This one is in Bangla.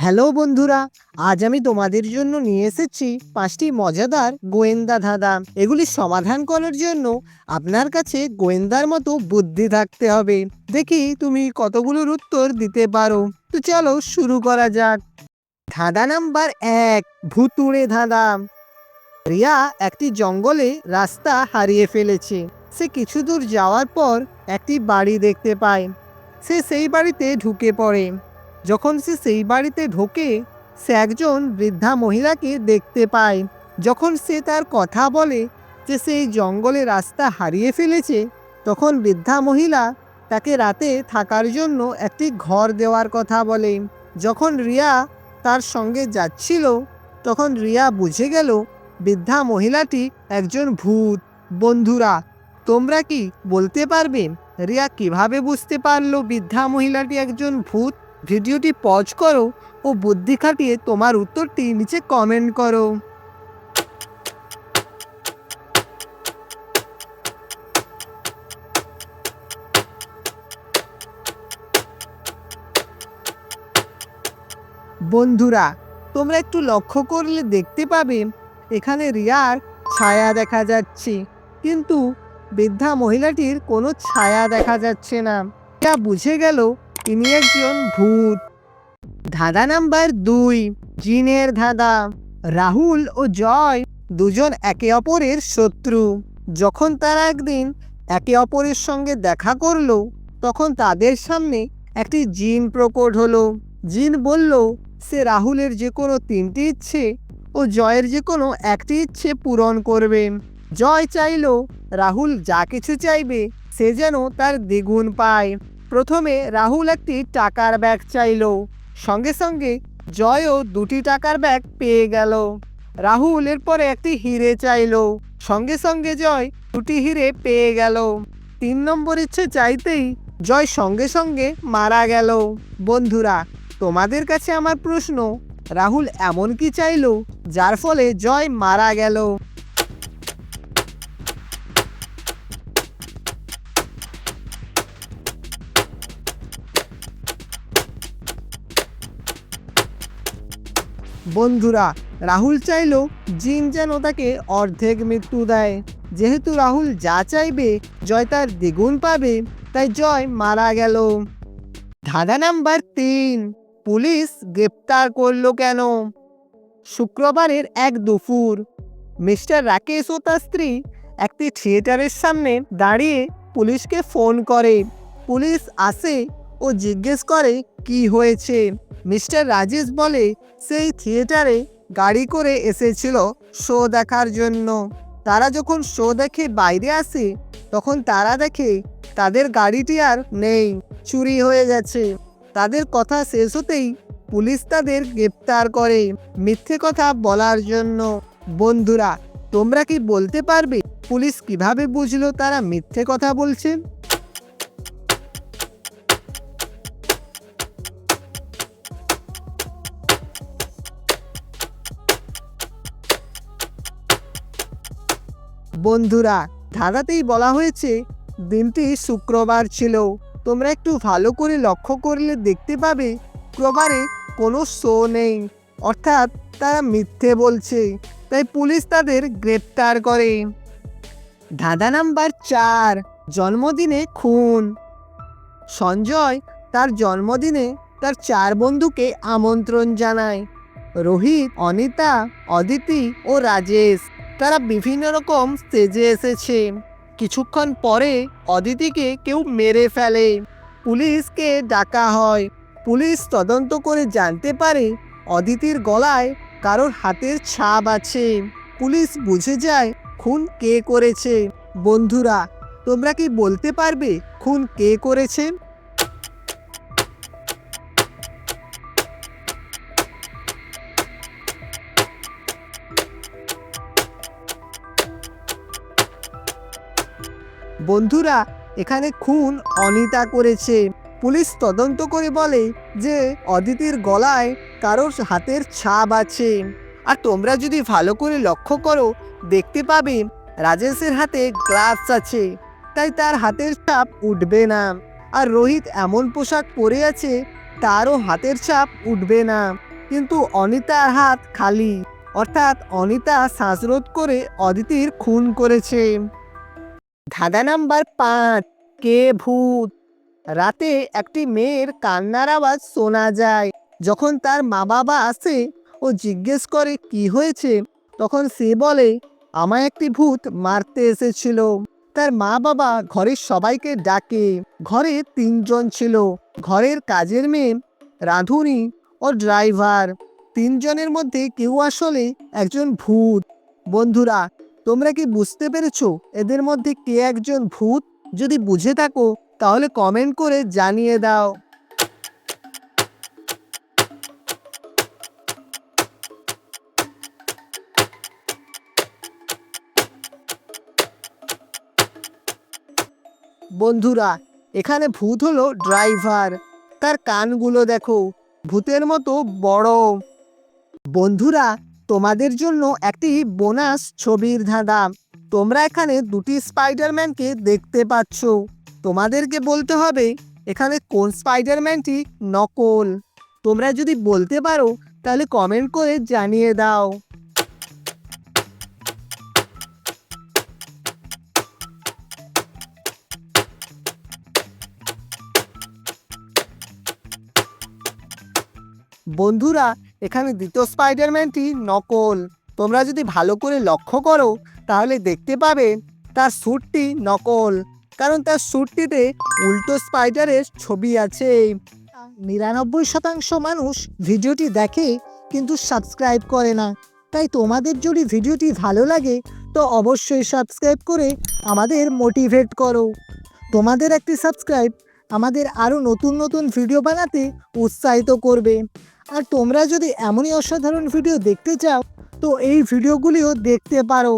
হ্যালো বন্ধুরা, আজ আমি তোমাদের জন্য নিয়ে এসেছি পাঁচটি মজাদার গোয়েন্দা ধাঁধা। এগুলি সমাধান করার জন্য আপনার কাছে গোয়েন্দার মতো বুদ্ধি থাকতে হবে। দেখি তুমি কতগুলোর উত্তর দিতে পারো। তো চলো শুরু করা যাক। ধাঁধা নাম্বার এক, ভুতুড়ে ধাঁধা। রিয়া একটি জঙ্গলে রাস্তা হারিয়ে ফেলেছে। সে কিছু দূর যাওয়ার পর একটি বাড়ি দেখতে পায়। সে সেই বাড়িতে ঢুকে পড়ে। যখন সে সেই বাড়িতে ঢোকে, সে একজন বৃদ্ধা মহিলাকে দেখতে পায়। যখন সে তার কথা বলে যে সেই জঙ্গলে রাস্তা হারিয়ে ফেলেছে, তখন বৃদ্ধা মহিলা তাকে রাতে থাকার জন্য একটি ঘর দেওয়ার কথা বলে। যখন রিয়া তার সঙ্গে যাচ্ছিল, তখন রিয়া বুঝে গেল, বৃদ্ধা মহিলাটি একজন ভূত। বন্ধুরা, তোমরা কি বলতে পারবে? রিয়া কীভাবে বুঝতে পারল বৃদ্ধা মহিলাটি একজন ভূত? ভিডিওটি পজ করো ও বুদ্ধি খাটিয়ে তোমার উত্তরটি নিচে কমেন্ট করো। বন্ধুরা, তোমরা একটু লক্ষ্য করলে দেখতে পাবে, এখানে রিয়ার ছায়া দেখা যাচ্ছে। কিন্তু বৃদ্ধা মহিলাটির কোনো ছায়া দেখা যাচ্ছে না। রিয়া বুঝে গেল তিনি একজন ভূত। ধাঁধা নাম্বার দুই, জিনের ধাঁধা। রাহুল ও জয় দুজন একে অপরের শত্রু। যখন তারা একদিন একে অপরের সঙ্গে দেখা করল, তখন তাদের সামনে একটি জিন প্রকট হলো। জিন বলল, সে রাহুলের যে কোনো তিনটি ইচ্ছে ও জয়ের যে কোনো একটি ইচ্ছে পূরণ করবে। জয় চাইল, রাহুল যা কিছু চাইবে, সে যেন তার দ্বিগুণ পায়। প্রথমে রাহুল একটি টাকার ব্যাগ চাইল। সঙ্গে সঙ্গে জয়ও দুটি টাকার ব্যাগ পেয়ে গেল। রাহুল এরপরে একটি হিরে চাইল। সঙ্গে সঙ্গে জয় দুটি হিরে পেয়ে গেল। তিন নম্বর ইচ্ছে চাইতেই জয় সঙ্গে সঙ্গে মারা গেল। বন্ধুরা, তোমাদের কাছে আমার প্রশ্ন, রাহুল এমন কি চাইল, যার ফলে জয় মারা গেল? বন্ধুরা, রাহুল চাইল জিন যেন তাকে অর্ধেক মৃত্যু দেয়। যেহেতু রাহুল যা চাইবে, জয় তার দ্বিগুণ পাবে, তাই জয় মারা গেল। ধাঁধা নাম্বার তিন, পুলিশ গ্রেপ্তার করল কেন? শুক্রবারের এক দুপুর, মিস্টার রাকেশ ও তার স্ত্রী একটি থিয়েটারের সামনে দাঁড়িয়ে পুলিশকে ফোন করে। পুলিশ আসে ও জিজ্ঞেস করে, কি হয়েছে? মিস্টার রাজেশ বলে সেই থিয়েটারে গাড়ি করে এসেছিল শো দেখার জন্য। তারা যখন শো দেখে বাইরে আসে, তখন তারা দেখে তাদের গাড়িটি আর নেই, চুরি হয়ে গেছে। তাদের কথা শেষ হতেই পুলিশ তাদের গ্রেপ্তার করে মিথ্যে কথা বলার জন্য। বন্ধুরা, তোমরা কি বলতে পারবে পুলিশ কীভাবে বুঝলো তারা মিথ্যে কথা বলছে? বন্ধুরা ধাঁধাতেই বলা হয়েছে, দিনটি শুক্রবার ছিল। তোমরা একটু ভালো করে লক্ষ্য করলে দেখতে পাবে শুক্রবারে কোনো শো নেই। অর্থাৎ তারা মিথ্যে বলছে, তাই পুলিশ তাদের গ্রেপ্তার করে। ধাঁধা নাম্বার চার, জন্মদিনে খুন। সঞ্জয় তার জন্মদিনে তার চার বন্ধুকে আমন্ত্রণ জানায়। রোহিত, অনিতা, অদিতি ও রাজেশ। তারা বিভিন্ন রকম স্টেজে এসেছে। কিছুক্ষণ পরে অদিতিকে কেউ মেরে ফেলে। পুলিশকে ডাকা হয়। পুলিশ তদন্ত করে জানতে পারে অদিতির গলায় কারোর হাতের ছাপ আছে। পুলিশ বুঝে যায়, খুন কে করেছে? বন্ধুরা, তোমরা কি বলতে পারবে খুন কে করেছে? বন্ধুরা, এখানে খুন অনিতা করেছে। পুলিশ তদন্ত করে বলে যে, অদিতির গলায় কারোর হাতের ছাপ আছে। আর তোমরা যদি ভালো করে লক্ষ্য করো, দেখতে পাবে রাজেশের হাতে গ্লাভস আছে। তাই তার হাতের ছাপ উঠবে না। আর রোহিত এমন পোশাক পরে আছে, তারও হাতের ছাপ উঠবে না। কিন্তু অনিতার হাত খালি। অর্থাৎ অনিতা শ্বাসরোধ করে অদিতির খুন করেছে। ধাঁধা নাম্বার পাঁচ, কে ভূত? রাতে একটি মেয়ের কান্নার আওয়াজ শোনা যায়। যখন তার মা বাবা আসে ও জিজ্ঞেস করে, কি হয়েছে? তখন সে বলে, আমায় একটি ভূত মারতে এসেছিল। তার মা বাবা ঘরের সবাইকে ডাকে। ঘরে তিনজন ছিল। ঘরের কাজের মেয়ে, রাঁধুনি ও ড্রাইভার। তিনজনের মধ্যে কেউ আসলে একজন ভূত। বন্ধুরা তোমরা কি বুঝতে পেরেছ? এদের মধ্যে কে একজন ভূত? যদি বুঝে থাকো, তাহলে কমেন্ট করে জানিয়ে দাও। বন্ধুরা, এখানে ভূত হলো ড্রাইভার। তার কানগুলো দেখো, ভূতের মতো বড়। বন্ধুরা তোমাদের জন্য একটি বোনাস ছবির ধাঁধা। তোমরা এখানে দুটি স্পাইডারম্যানকে দেখতে পাচ্ছ। তোমাদেরকে বলতে হবে, এখানে কোন স্পাইডারম্যানটি নকল? তোমরা যদি বলতে পারো, তাহলে কমেন্ট করে জানিয়ে দাও। বন্ধুরা এখানে দ্বিতীয় স্পাইডারম্যানটি নকল। তোমরা যদি ভালো করে লক্ষ্য করো, তাহলে দেখতে পাবে তার স্যুটটি নকল, কারণ তার স্যুটটিতে উল্টো স্পাইডারের ছবি আছে। নিরানব্বই শতাংশ মানুষ ভিডিওটি দেখে কিন্তু সাবস্ক্রাইব করে না। তাই তোমাদের যদি ভিডিওটি ভালো লাগে, তো অবশ্যই সাবস্ক্রাইব করে আমাদের মোটিভেট করো। তোমাদের একটি সাবস্ক্রাইব আমাদের আরও নতুন নতুন ভিডিও বানাতে উৎসাহিত করবে। আর তোমরা যদি এমনই অসাধারণ ভিডিও দেখতে চাও তো এই ভিডিওগুলিও দেখতে পারো।